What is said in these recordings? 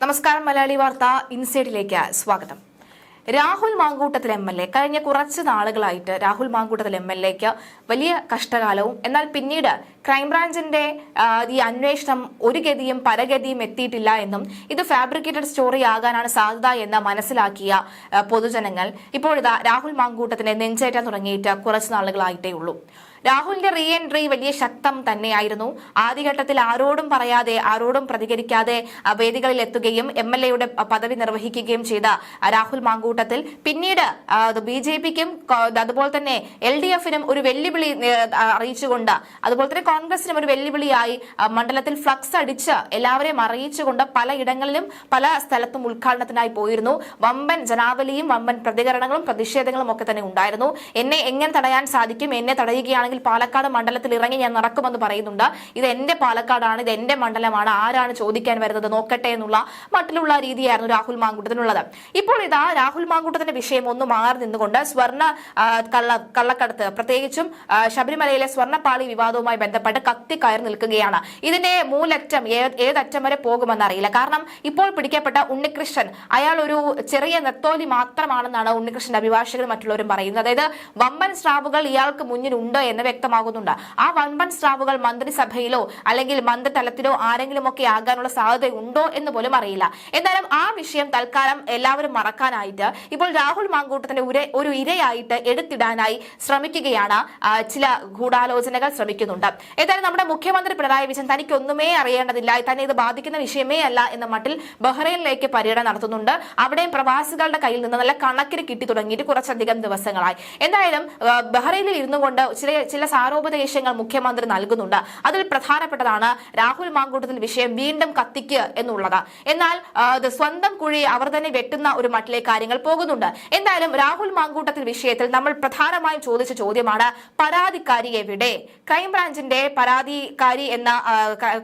നമസ്കാരം മലയാളി വാർത്ത ഇൻസൈഡിലേക്ക് സ്വാഗതം. Rahul Mamkootathil M L A കഴിഞ്ഞ കുറച്ച് നാളുകളായിട്ട് രാഹുൽ മാങ്കൂട്ടത്തിൽ എം എൽ എക്ക് വലിയ കഷ്ടകാലവും എന്നാൽ പിന്നീട് ക്രൈംബ്രാഞ്ചിന്റെ ഈ അന്വേഷണം ഒരു ഗതിയും പരഗതിയും എത്തിയിട്ടില്ല എന്നും ഇത് ഫാബ്രിക്കേറ്റഡ് സ്റ്റോറി ആകാനാണ് സാധ്യത എന്ന് മനസ്സിലാക്കിയ പൊതുജനങ്ങൾ. ഇപ്പോഴിതാ രാഹുൽ മാങ്കൂട്ടത്തിന് നെഞ്ചേറ്റാൻ തുടങ്ങിയിട്ട് കുറച്ച് നാളുകളായിട്ടേ ഉള്ളൂ. രാഹുലിന്റെ റീ എൻട്രി വലിയ ശക്തം തന്നെയായിരുന്നു. ആദ്യഘട്ടത്തിൽ ആരോടും പറയാതെ ആരോടും പ്രതികരിക്കാതെ വേദികളിൽ എത്തുകയും എം എൽ എയുടെ പദവി നിർവഹിക്കുകയും ചെയ്ത രാഹുൽ മാങ്കൂട്ടത്തിൽ. പിന്നീട് ബി ജെ പിക്കും അതുപോലെ തന്നെ എൽ ഡി എഫിനും ഒരു വെല്ലുവിളി അറിയിച്ചുകൊണ്ട് അതുപോലെ തന്നെ കോൺഗ്രസിനും ഒരു വെല്ലുവിളിയായി മണ്ഡലത്തിൽ ഫ്ലക്സ് അടിച്ച് എല്ലാവരെയും അറിയിച്ചുകൊണ്ട് പലയിടങ്ങളിലും പല സ്ഥലത്തും ഉദ്ഘാടനത്തിനായി പോയിരുന്നു. വമ്പൻ ജനാവലിയും വമ്പൻ പ്രതികരണങ്ങളും പ്രതിഷേധങ്ങളും ഒക്കെ തന്നെ ഉണ്ടായിരുന്നു. എന്നെ എങ്ങനെ തടയാൻ സാധിക്കും? എന്നെ തടയുകയാണെങ്കിൽ പാലക്കാട് മണ്ഡലത്തിൽ ഇറങ്ങി ഞാൻ നടക്കുമെന്ന് പറയുന്നുണ്ട്. ഇത് എന്റെ പാലക്കാടാണ് ഇത് എന്റെ മണ്ഡലമാണ് ആരാണ് ചോദിക്കാൻ വരുന്നത് നോക്കട്ടെ എന്നുള്ള മട്ടിലുള്ള രീതിയായിരുന്നു രാഹുൽ മാങ്കൂട്ടത്തിനുള്ളത്. ഇപ്പോൾ ഇതാ രാഹുൽ മാങ്കൂട്ടത്തിന്റെ വിഷയം ഒന്ന് മാറി നിന്നുകൊണ്ട് സ്വർണ കള്ള കള്ളക്കടത്ത് പ്രത്യേകിച്ചും ശബരിമലയിലെ സ്വർണപ്പാളി വിവാദവുമായി ബന്ധപ്പെട്ട് കത്തിക്കയർ നിൽക്കുകയാണ്. ഇതിന്റെ മൂലറ്റം ഏതറ്റം വരെ പോകുമെന്ന് അറിയില്ല. കാരണം ഇപ്പോൾ പിടിക്കപ്പെട്ട ഉണ്ണികൃഷ്ണൻ അയാൾ ഒരു ചെറിയ നെത്തോലി മാത്രമാണെന്നാണ് ഉണ്ണികൃഷ്ണന്റെ അഭിഭാഷകർ മറ്റുള്ളവരും പറയുന്നത്. അതായത് വമ്പൻ സ്രാവുകൾ ഇയാൾക്ക് മുന്നിലുണ്ട് എന്ന് വ്യക്തമാകുന്നുണ്ട്. ആ വമ്പൻ സ്രാവുകൾ മന്ത്രിസഭയിലോ അല്ലെങ്കിൽ മന്ത്രിതലത്തിലോ ആരെങ്കിലും ഒക്കെ ആകാനുള്ള സാധ്യത ഉണ്ടോ എന്ന് പോലും അറിയില്ല. എന്തായാലും ആ വിഷയം തൽക്കാലം എല്ലാവരും മറക്കാനായിട്ട് ഇപ്പോൾ രാഹുൽ മാങ്കൂട്ടത്തിന്റെ ഒരു ഇരയായിട്ട് എടുത്തിടാനായി ശ്രമിക്കുകയാണ് ചില ഗൂഢാലോചനകൾ ശ്രമിക്കുന്നുണ്ട്. ഏതായാലും നമ്മുടെ മുഖ്യമന്ത്രി പിണറായി വിജയൻ തനിക്ക് ഒന്നുമേ അറിയേണ്ടതില്ല. തന്നെ ഇത് ബാധിക്കുന്ന വിഷയമേ അല്ല എന്ന മട്ടിൽ ബഹ്റൈനിലേക്ക് പര്യടനം നടത്തുന്നുണ്ട്. അവിടെയും പ്രവാസികളുടെ കയ്യിൽ നിന്ന് നല്ല കണക്കിന് കിട്ടി തുടങ്ങിയിട്ട് കുറച്ചധികം ദിവസങ്ങളായി. എന്തായാലും ബഹ്റൈനിൽ ഇരുന്നു കൊണ്ട് ചില ചില സാരോപദേശങ്ങൾ മുഖ്യമന്ത്രി നൽകുന്നുണ്ട്. അതിൽ പ്രധാനപ്പെട്ടതാണ് രാഹുൽ മാങ്കൂട്ടത്തിൽ വിഷയം വീണ്ടും കത്തിക്കുക എന്നുള്ളത്. എന്നാൽ സ്വന്തം കുഴി അവർ തന്നെ വെട്ടുന്ന ഒരു മട്ടിലെ കാര്യങ്ങൾ പോകുന്നുണ്ട്. എന്തായാലും രാഹുൽ മാങ്കൂട്ടത്തിൽ വിഷയത്തിൽ നമ്മൾ പ്രധാനമായും ചോദിച്ച ചോദ്യമാണ് പരാതിക്കാരി എവിടെ? ക്രൈംബ്രാഞ്ചിന്റെ പരാതിക്കാരി എന്ന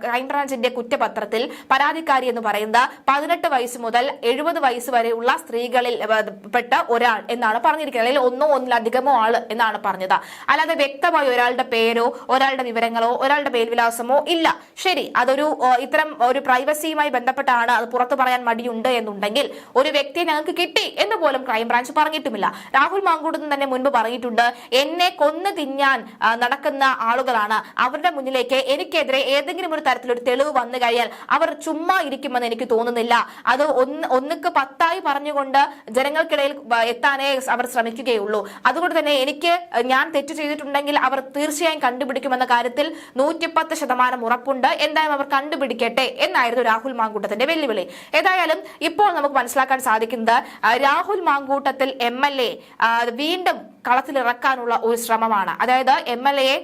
ക്രൈംബ്രാഞ്ചിന്റെ കുറ്റപത്രത്തിൽ പരാതിക്കാരി എന്ന് പറയുന്നത് പതിനെട്ട് വയസ്സ് മുതൽ എഴുപത് വയസ്സ് വരെയുള്ള സ്ത്രീകളിൽ പെട്ട ഒരാൾ എന്നാണ് പറഞ്ഞിരിക്കുന്നത്. അല്ലെങ്കിൽ ഒന്നോ ഒന്നിലധികമോ ആൾ എന്നാണ് പറഞ്ഞത്. അല്ലാതെ വ്യക്തമായി ഒരാളുടെ പേരോ ഒരാളുടെ വിവരങ്ങളോ ഒരാളുടെ മേൽവിലാസമോ ഇല്ല. ശരി അതൊരു ഇത്തരം ഒരു പ്രൈവസിയുമായി ബന്ധപ്പെട്ടാണ് അത് പുറത്തു പറയാൻ മടിയുണ്ട് എന്നുണ്ടെങ്കിൽ ഒരു വ്യക്തിയെ ഞങ്ങൾക്ക് കിട്ടി എന്ന് പോലും ക്രൈംബ്രാഞ്ച് പറഞ്ഞിട്ടുമില്ല. രാഹുൽ മാങ്കൂടുന്ന് തന്നെ മുൻപ് പറഞ്ഞിട്ടുണ്ട് എന്നെ കൊന്നു തിന്നാൻ നടക്കുന്ന ആളുകളാണ് അവരുടെ മുന്നിലേക്ക് എനിക്കെതിരെ ഏതെങ്കിലും ഒരു തരത്തിലൊരു തെളിവ് വന്നു കഴിഞ്ഞാൽ അവർ ചുമ്മാ ഇരിക്കുമെന്ന് എനിക്ക് തോന്നുന്നില്ല. അത് ഒന്ന് ഒന്നുക്ക് പത്തായി പറഞ്ഞുകൊണ്ട് ജനങ്ങൾക്കിടയിൽ എത്താനേ അവർ ശ്രമിക്കുകയുള്ളൂ. അതുകൊണ്ട് തന്നെ എനിക്ക് ഞാൻ തെറ്റ് ചെയ്തിട്ടുണ്ടെങ്കിൽ അവർ തീർച്ചയായും കണ്ടുപിടിക്കുമെന്ന കാര്യത്തിൽ നൂറ്റിപ്പത്ത് ശതമാനം ഉറപ്പുണ്ട്. എന്തായാലും അവർ കണ്ടുപിടിക്കട്ടെ എന്നായിരുന്നു രാഹുൽ മാങ്കൂട്ടത്തിന്റെ വെല്ലുവിളി. ഏതായാലും ഇപ്പോൾ നമുക്ക് മനസ്സിലാക്കാൻ സാധിക്കുന്നത് Rahul Mamkootathil M L A വീണ്ടും കളത്തിലിറക്കാനുള്ള ഒരു ശ്രമമാണ്. അതായത് എം എൽ എയെ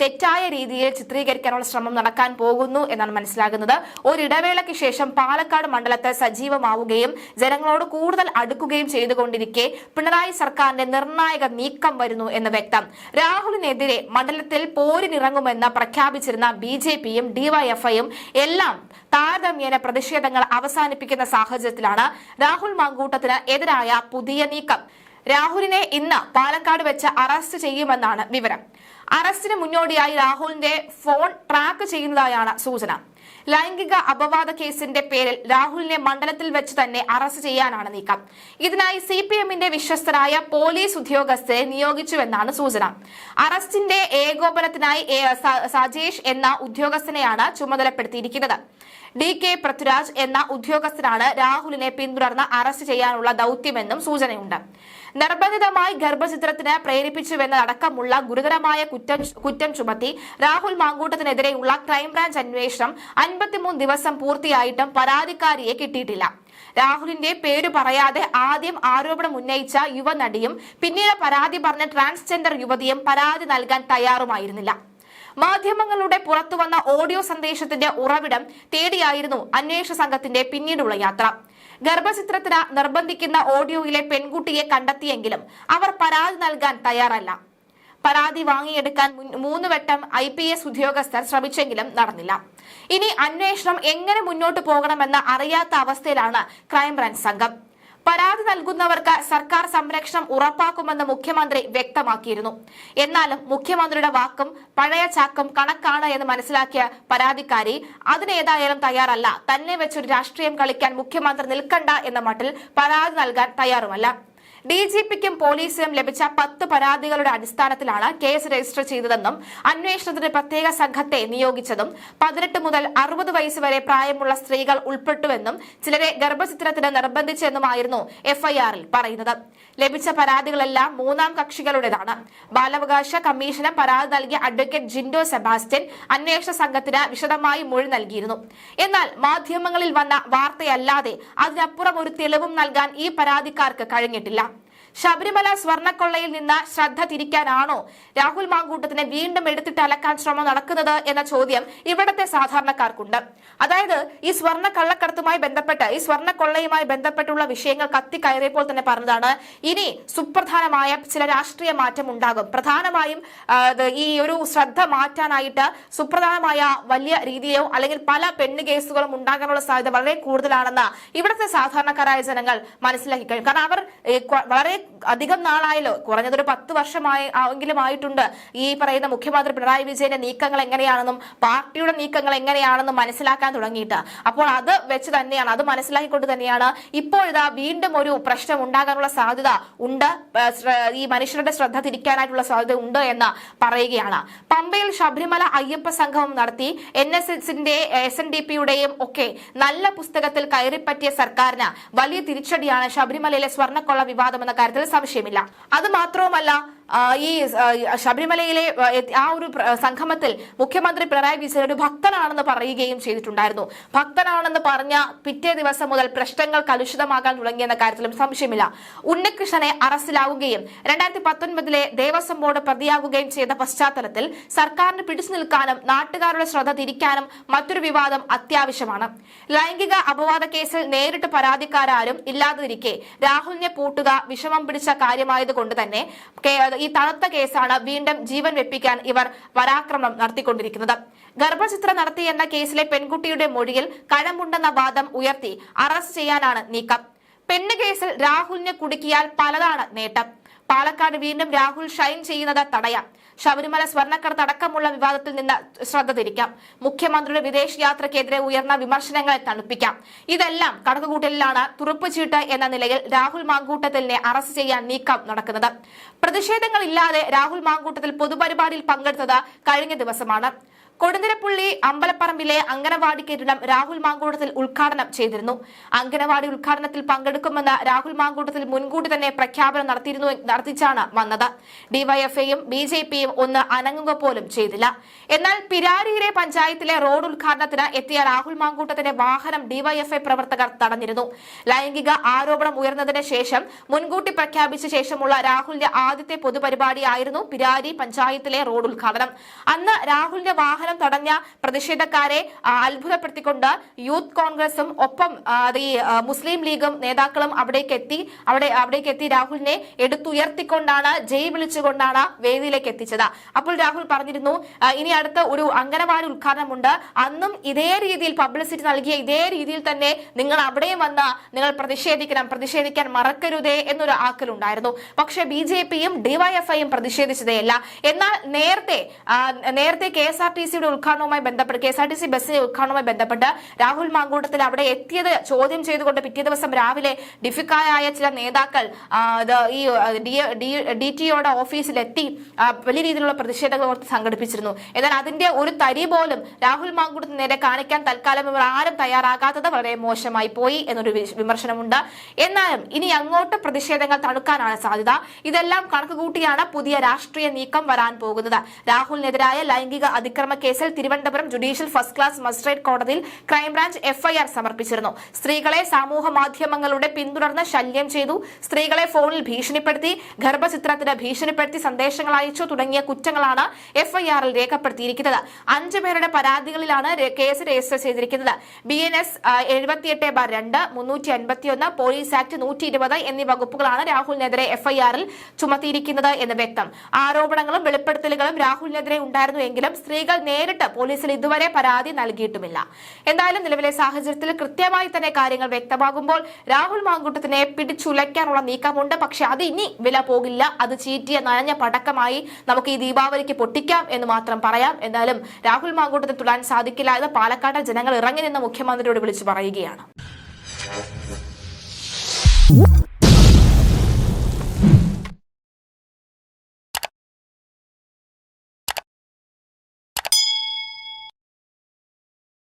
തെറ്റായ രീതിയിൽ ചിത്രീകരിക്കാനുള്ള ശ്രമം നടക്കാൻ പോകുന്നു എന്നാണ് മനസ്സിലാകുന്നത്. ഒരിടവേളയ്ക്ക് ശേഷം പാലക്കാട് മണ്ഡലത്തെ സജീവമാവുകയും ജനങ്ങളോട് കൂടുതൽ അടുക്കുകയും ചെയ്തുകൊണ്ടിരിക്കെ പിണറായി സർക്കാരിന്റെ നിർണായക നീക്കം വരുന്നു എന്ന് വ്യക്തം. രാഹുലിനെതിരെ മണ്ഡലത്തിൽ പോരിനിറങ്ങുമെന്ന് പ്രഖ്യാപിച്ചിരുന്ന ബി ജെ പിയും ഡിവൈഎഫ്ഐയും എല്ലാം താരതമ്യേന പ്രതിഷേധങ്ങൾ അവസാനിപ്പിക്കുന്ന സാഹചര്യത്തിലാണ് രാഹുൽ മാങ്കൂട്ടത്തിന് എതിരായ പുതിയ നീക്കം. രാഹുലിനെ ഇന്ന് പാലക്കാട് വെച്ച് അറസ്റ്റ് ചെയ്യുമെന്നാണ് വിവരം. അറസ്റ്റിന് മുന്നോടിയായി രാഹുലിന്റെ ഫോൺ ട്രാക്ക് ചെയ്യുന്നതായാണ് സൂചന. ലൈംഗിക അപവാദ കേസിന്റെ പേരിൽ രാഹുലിനെ മണ്ഡലത്തിൽ വെച്ച് തന്നെ അറസ്റ്റ് ചെയ്യാനാണ് നീക്കം. ഇതിനായി സി പി എമ്മിന്റെ വിശ്വസ്തരായ പോലീസ് ഉദ്യോഗസ്ഥരെ നിയോഗിച്ചുവെന്നാണ് സൂചന. അറസ്റ്റിന്റെ ഏകോപനത്തിനായി സജേഷ് എന്ന ഉദ്യോഗസ്ഥനെയാണ് ചുമതലപ്പെടുത്തിയിരിക്കുന്നത്. ഡി കെ പൃഥ്വിരാജ് എന്ന ഉദ്യോഗസ്ഥനാണ് രാഹുലിനെ പിന്തുടർന്ന് അറസ്റ്റ് ചെയ്യാനുള്ള ദൌത്യമെന്നും സൂചനയുണ്ട്. നിർബന്ധിതമായി ഗർഭചിത്രത്തിന് പ്രേരിപ്പിച്ചുവെന്നതടക്കമുള്ള ഗുരുതരമായ കുറ്റം കുറ്റം ചുമത്തി രാഹുൽ മാങ്കൂട്ടത്തിനെതിരെയുള്ള ക്രൈംബ്രാഞ്ച് അന്വേഷണം അൻപത്തിമൂന്ന് ദിവസം പൂർത്തിയായിട്ടും പരാതിക്കാരിയെ കിട്ടിയിട്ടില്ല. രാഹുലിന്റെ പേര് പറയാതെ ആദ്യം ആരോപണം ഉന്നയിച്ച യുവനടിയും പിന്നീട് പരാതി പറഞ്ഞ ട്രാൻസ്ജെൻഡർ യുവതിയും പരാതി നൽകാൻ തയ്യാറുമായിരുന്നില്ല. മാധ്യമങ്ങളുടെ പുറത്തുവന്ന ഓഡിയോ സന്ദേശത്തിന്റെ ഉറവിടം തേടിയായിരുന്നു അന്വേഷണ സംഘത്തിന്റെ പിന്നീടുള്ള യാത്ര. ഗർഭചിത്രത്തിന് നിർബന്ധിക്കുന്ന ഓഡിയോയിലെ പെൺകുട്ടിയെ കണ്ടെത്തിയെങ്കിലും അവർ പരാതി നൽകാൻ തയ്യാറല്ല. പരാതി വാങ്ങിയെടുക്കാൻ മൂന്ന് വട്ടം ഐ പി എസ് ഉദ്യോഗസ്ഥർ ശ്രമിച്ചെങ്കിലും നടന്നില്ല. ഇനി അന്വേഷണം എങ്ങനെ മുന്നോട്ട് പോകണമെന്ന് അറിയാത്ത അവസ്ഥയിലാണ് ക്രൈംബ്രാഞ്ച് സംഘം. പരാതി നൽകുന്നവർക്ക് സർക്കാർ സംരക്ഷണം ഉറപ്പാക്കുമെന്ന് മുഖ്യമന്ത്രി വ്യക്തമാക്കിയിരുന്നു. എന്നാലും മുഖ്യമന്ത്രിയുടെ വാക്കും പഴയ ചാക്കും കണക്കാണ് എന്ന് മനസ്സിലാക്കിയ പരാതിക്കാരി അതിനേതായാലും തയ്യാറല്ല. തന്നെ വെച്ചൊരു രാഷ്ട്രീയം കളിക്കാൻ മുഖ്യമന്ത്രി നിൽക്കണ്ട എന്ന മട്ടിൽ പരാതി നൽകാൻ തയ്യാറുമല്ല. ഡി ജി പിക്കും പോലീസിനും ലഭിച്ച പത്ത് പരാതികളുടെ അടിസ്ഥാനത്തിലാണ് കേസ് രജിസ്റ്റർ ചെയ്തതെന്നും അന്വേഷണത്തിന് പ്രത്യേക സംഘത്തെ നിയോഗിച്ചതും പതിനെട്ട് മുതൽ അറുപത് വയസ്സ് വരെ പ്രായമുള്ള സ്ത്രീകൾ ഉൾപ്പെട്ടുവെന്നും ചിലരെ ഗർഭചിത്രത്തിന് നിർബന്ധിച്ചെന്നുമായിരുന്നു എഫ്ഐആറിൽ പറയുന്നത്. ലഭിച്ച പരാതികളെല്ലാം മൂന്നാം കക്ഷികളുടേതാണ്. ബാലാവകാശ കമ്മീഷന് പരാതി നൽകിയ അഡ്വക്കേറ്റ് ജിൻഡോ സെബാസ്റ്റ്യൻ അന്വേഷണ സംഘത്തിന് വിശദമായി മൊഴി നൽകിയിരുന്നു. എന്നാൽ മാധ്യമങ്ങളിൽ വന്ന വാർത്തയല്ലാതെ അതിനപ്പുറം ഒരു തെളിവും നൽകാൻ ഈ പരാതിക്കാർക്ക് കഴിഞ്ഞിട്ടില്ല. ശബരിമല സ്വർണക്കൊള്ളയിൽ നിന്ന് ശ്രദ്ധ തിരിക്കാനാണോ രാഹുൽ മാങ്കൂട്ടത്തിനെ വീണ്ടും എടുത്തിട്ട് അലക്കാൻ ശ്രമം നടക്കുന്നത് എന്ന ചോദ്യം ഇവിടത്തെ സാധാരണക്കാർക്കുണ്ട്. അതായത് ഈ സ്വർണ കള്ളക്കടത്തുമായി ബന്ധപ്പെട്ട് ഈ സ്വർണക്കൊള്ളയുമായി ബന്ധപ്പെട്ടുള്ള വിഷയങ്ങൾ കത്തി കത്തിക്കയറിയപ്പോൾ തന്നെ പറഞ്ഞതാണ് ഇനി സുപ്രധാനമായ ചില രാഷ്ട്രീയ മാറ്റം ഉണ്ടാകും. പ്രധാനമായും ഈ ഒരു ശ്രദ്ധ മാറ്റാനായിട്ട് സുപ്രധാനമായ വലിയ രീതിയിലോ അല്ലെങ്കിൽ പല പെണ്ണ് കേസുകളും ഉണ്ടാകാനുള്ള സാധ്യത വളരെ കൂടുതലാണെന്ന് ഇവിടുത്തെ സാധാരണക്കാരായ ജനങ്ങൾ മനസ്സിലാക്കി കഴിഞ്ഞു. കാരണം അവർ ഏ, കൊ- വളരെ അധികം നാളായല്ലോ. കുറഞ്ഞതൊരു പത്ത് വർഷമായി എങ്കിലും ആയിട്ടുണ്ട്. ഈ പറയുന്ന മുഖ്യമന്ത്രി പിണറായി വിജയന്റെ നീക്കങ്ങൾ എങ്ങനെയാണെന്നും പാർട്ടിയുടെ നീക്കങ്ങൾ എങ്ങനെയാണെന്നും മനസ്സിലാക്കാൻ തുടങ്ങിയിട്ട്. അപ്പോൾ അത് വെച്ച് തന്നെയാണ് അത് മനസ്സിലാക്കിക്കൊണ്ട് തന്നെയാണ് ഇപ്പോഴിതാ വീണ്ടും ഒരു പ്രശ്നം ഉണ്ടാകാനുള്ള സാധ്യത ഉണ്ട്. ഈ മനുഷ്യരുടെ ശ്രദ്ധ തിരിക്കാനായിട്ടുള്ള സാധ്യത ഉണ്ട് എന്ന് പറയുകയാണ്. പമ്പയിൽ ശബരിമല അയ്യപ്പ സംഘം നടത്തി എൻ എസ് എസിന്റെ എസ് എൻ ഡി പിയുടെയും ഒക്കെ നല്ല പുസ്തകത്തിൽ കയറിപ്പറ്റിയ സർക്കാരിന് വലിയ തിരിച്ചടിയാണ് ശബരിമലയിലെ സ്വർണക്കൊള്ള വിവാദം എന്ന കാര്യത്തിൽ സംശയമില്ല. അത് മാത്രവുമല്ല ഈ ശബരിമലയിലെ ആ, ഒരു സംഗമത്തിൽ മുഖ്യമന്ത്രി പിണറായി വിജയൻ ഒരു ഭക്തനാണെന്ന് പറയുകയും ചെയ്തിട്ടുണ്ടായിരുന്നു. ഭക്തനാണെന്ന് പറഞ്ഞ പിറ്റേ ദിവസം മുതൽ പ്രശ്നങ്ങൾ കലുഷിതമാകാൻ തുടങ്ങിയെന്ന കാര്യത്തിലും സംശയമില്ല. ഉണ്ണികൃഷ്ണനെ അറസ്റ്റിലാവുകയും രണ്ടായിരത്തി പത്തൊൻപതിലെ ദേവസ്വം ബോർഡ് പ്രതിയാകുകയും ചെയ്ത പശ്ചാത്തലത്തിൽ സർക്കാരിന് പിടിച്ചു നിൽക്കാനും നാട്ടുകാരുടെ ശ്രദ്ധ തിരിക്കാനും മറ്റൊരു വിവാദം അത്യാവശ്യമാണ്. ലൈംഗിക അപവാദ കേസിൽ നേരിട്ട് പരാതിക്കാരും ഇല്ലാതിരിക്കെ രാഹുലിനെ പൂട്ടുക വിഷമം പിടിച്ച കാര്യമായതുകൊണ്ട് തന്നെ ഈ തണുത്ത കേസാണ് വീണ്ടും ജീവൻ വെപ്പിക്കാൻ ഇവർ പരാക്രമണം നടത്തിക്കൊണ്ടിരിക്കുന്നത്. ഗർഭചിത്രം നടത്തിയെന്ന കേസിലെ പെൺകുട്ടിയുടെ മൊഴിയിൽ കഴമുണ്ടെന്ന വാദം ഉയർത്തി അറസ്റ്റ് ചെയ്യാനാണ് നീക്കം. പെണ്ണ് കേസിൽ രാഹുലിനെ കുടുക്കിയാൽ പലതാണ് നേട്ടം. പാലക്കാട് വീണ്ടും രാഹുൽ ഷൈൻ ചെയ്യുന്നത് തടയാം. ശബരിമല സ്വർണക്കടത്ത് അടക്കമുള്ള വിവാദത്തിൽ നിന്ന് ശ്രദ്ധ തിരിക്കാം. മുഖ്യമന്ത്രിയുടെ വിദേശ യാത്രയ്ക്കെതിരെ ഉയർന്ന വിമർശനങ്ങളെ തണുപ്പിക്കാം. ഇതെല്ലാം കണക്കുകൂട്ടലിലാണ് തുറുപ്പുചീട്ട് എന്ന നിലയിൽ രാഹുൽ മാങ്കൂട്ടത്തിനെ അറസ്റ്റ് ചെയ്യാൻ നീക്കം നടക്കുന്നത്. പ്രതിഷേധങ്ങളില്ലാതെ രാഹുൽ മാങ്കൂട്ടത്തിൽ പൊതുപരിപാടിയിൽ പങ്കെടുത്തത് കഴിഞ്ഞ ദിവസമാണ്. കൊടുന്തിരപ്പള്ളി അമ്പലപ്പറമ്പിലെ അംഗനവാടി കെട്ടിടം രാഹുൽ മാങ്കൂട്ടത്തിൽ ഉദ്ഘാടനം ചെയ്തിരുന്നു. അംഗനവാടി ഉദ്ഘാടനത്തിൽ പങ്കെടുക്കുമെന്ന് രാഹുൽ മാങ്കൂട്ടത്തിൽ മുൻകൂട്ടി തന്നെ പ്രഖ്യാപനം നടത്തിയിരുന്നു നടത്തിച്ചാണ് വന്നത്. ഡിവൈഎഫ്ഐയും ബി ജെ പിയും ഒന്ന് അനങ്ങുക പോലും ചെയ്തില്ല. എന്നാൽ പിരാരിയിലെ പഞ്ചായത്തിലെ റോഡ് ഉദ്ഘാടനത്തിന് എത്തിയ രാഹുൽ മാങ്കൂട്ടത്തിന്റെ വാഹനം ഡിവൈഎഫ്ഐ പ്രവർത്തകർ തടഞ്ഞിരുന്നു. ലൈംഗിക ആരോപണം ഉയർന്നതിന് ശേഷം മുൻകൂട്ടി പ്രഖ്യാപിച്ച ശേഷമുള്ള രാഹുലിന്റെ ആദ്യത്തെ പൊതുപരിപാടിയായിരുന്നു പിരാരി പഞ്ചായത്തിലെ റോഡ് ഉദ്ഘാടനം. അന്ന് രാഹുലിന്റെ വാഹനം തടഞ്ഞ പ്രതിഷേധക്കാരെ അത്ഭുതപ്പെടുത്തിക്കൊണ്ട് യൂത്ത് കോൺഗ്രസും ഒപ്പം ഈ മുസ്ലിം ലീഗും നേതാക്കളും അവിടേക്ക് എത്തി അവിടെ അവിടേക്ക് എത്തി രാഹുലിനെ എടുത്തുയർത്തിക്കൊണ്ടാണ് ജയ് വിളിച്ചുകൊണ്ടാണ് വേദിയിലേക്ക് എത്തിച്ചത് അപ്പോൾ രാഹുൽ പറഞ്ഞിരുന്നു ഇനി അടുത്ത ഒരു അംഗനവാടി ഉദ്ഘാടനമുണ്ട്. അന്നും ഇതേ രീതിയിൽ പബ്ലിസിറ്റി നൽകിയ ഇതേ രീതിയിൽ തന്നെ നിങ്ങൾ അവിടെയും വന്ന് നിങ്ങൾ പ്രതിഷേധിക്കണം പ്രതിഷേധിക്കാൻ മറക്കരുതേ എന്നൊരു ആക്കലുണ്ടായിരുന്നു. പക്ഷെ ബി ജെ പിയും ഡിവൈഎഫ്ഐയും പ്രതിഷേധിച്ചതേയല്ല. എന്നാൽ നേരത്തെ നേരത്തെ കെ എസ് ആർ ടി സിയുടെ ഉദ്ഘാടനവുമായി ബന്ധപ്പെട്ട് K S R T C ബസ്സിന്റെ ഉദ്ഘാടനവുമായി ബന്ധപ്പെട്ട് രാഹുൽ മാങ്കൂട്ടത്തിൽ അവിടെ എത്തിയത് ചോദ്യം ചെയ്തുകൊണ്ട് പിറ്റേ ദിവസം രാവിലെ ഡിഫിക്കായ ചില നേതാക്കൾ ഈ ഡി ടിഒയുടെ ഓഫീസിലെത്തി വലിയ രീതിയിലുള്ള പ്രതിഷേധങ്ങൾ സംഘടിപ്പിച്ചിരുന്നു. എന്നാൽ അതിന്റെ ഒരു തരി പോലും രാഹുൽ മാങ്കൂട്ടത്തിന് നേരെ കാണിക്കാൻ തൽക്കാലം ഇവർ ആരും തയ്യാറാകാത്തത് വളരെ മോശമായി പോയി എന്നൊരു വിമർശനമുണ്ട്. എന്നാലും ഇനി അങ്ങോട്ട് പ്രതിഷേധങ്ങൾ തണുക്കാനാണ് സാധ്യത. ഇതെല്ലാം കണക്ക് കൂട്ടിയാണ് പുതിയ രാഷ്ട്രീയ നീക്കം വരാൻ പോകുന്നത്. രാഹുലിനെതിരായ ലൈംഗിക അതിക്രമ കേസിൽ Thiruvananthapuram judicial first class magistrate കോടതിയിൽ ക്രൈംബ്രാഞ്ച് എഫ്ഐആർ സമർപ്പിച്ചിരുന്നു. സ്ത്രീകളെ സമൂഹ മാധ്യമങ്ങളുടെ പിന്തുടർന്ന് ശല്യം ചെയ്തു. സ്ത്രീകളെ ഫോണിൽ ഭീഷണിപ്പെടുത്തി ഗർഭചിത്രത്തിന് ഭീഷണിപ്പെടുത്തി സന്ദേശങ്ങൾ അയച്ചു തുടങ്ങിയ കുറ്റങ്ങളാണ് എഫ്ഐആറിൽ രേഖപ്പെടുത്തിയിരിക്കുന്നത്. അഞ്ചു പേരുടെ പരാതികളിലാണ് കേസ് രജിസ്റ്റർ ചെയ്തിരിക്കുന്നത്. ബി എൻ എസ് എഴുപത്തിയെട്ട് ബാർ രണ്ട് മുന്നൂറ്റി അൻപത്തിയൊന്ന് പോലീസ് ആക്ട് നൂറ്റി ഇരുപത് എന്നീ വകുപ്പുകളാണ് രാഹുലിനെതിരെ എഫ്ഐആറിൽ ചുമത്തിയിരിക്കുന്നത് എന്ന് വ്യക്തം. ആരോപണങ്ങളും വെളിപ്പെടുത്തലുകളും രാഹുലിനെതിരെ ഉണ്ടായിരുന്നു എങ്കിലും സ്ത്രീകൾ നേരിട്ട് പോലീസിൽ ഇതുവരെ പരാതി നൽകിയിട്ടുമില്ല. എന്തായാലും നിലവിലെ സാഹചര്യത്തിൽ കൃത്യമായി തന്നെ കാര്യങ്ങൾ വ്യക്തമാകുമ്പോൾ രാഹുൽ മാങ്കൂട്ടത്തിനെ പിടിച്ചുലയ്ക്കാനുള്ള നീക്കമുണ്ട്. പക്ഷെ അത് ഇനി വില പോകില്ല. അത് ചീറ്റിയ നനഞ്ഞ പടക്കമായി നമുക്ക് ഈ ദീപാവലിക്ക് പൊട്ടിക്കാം എന്ന് മാത്രം പറയാം. എന്തായാലും രാഹുൽ മാങ്കൂട്ടത്തെ തുടരാൻ സാധിക്കില്ല എന്ന് പാലക്കാട് ജനങ്ങൾ ഇറങ്ങി നിന്ന് മുഖ്യമന്ത്രിയോട് വിളിച്ചു പറയുകയാണ്.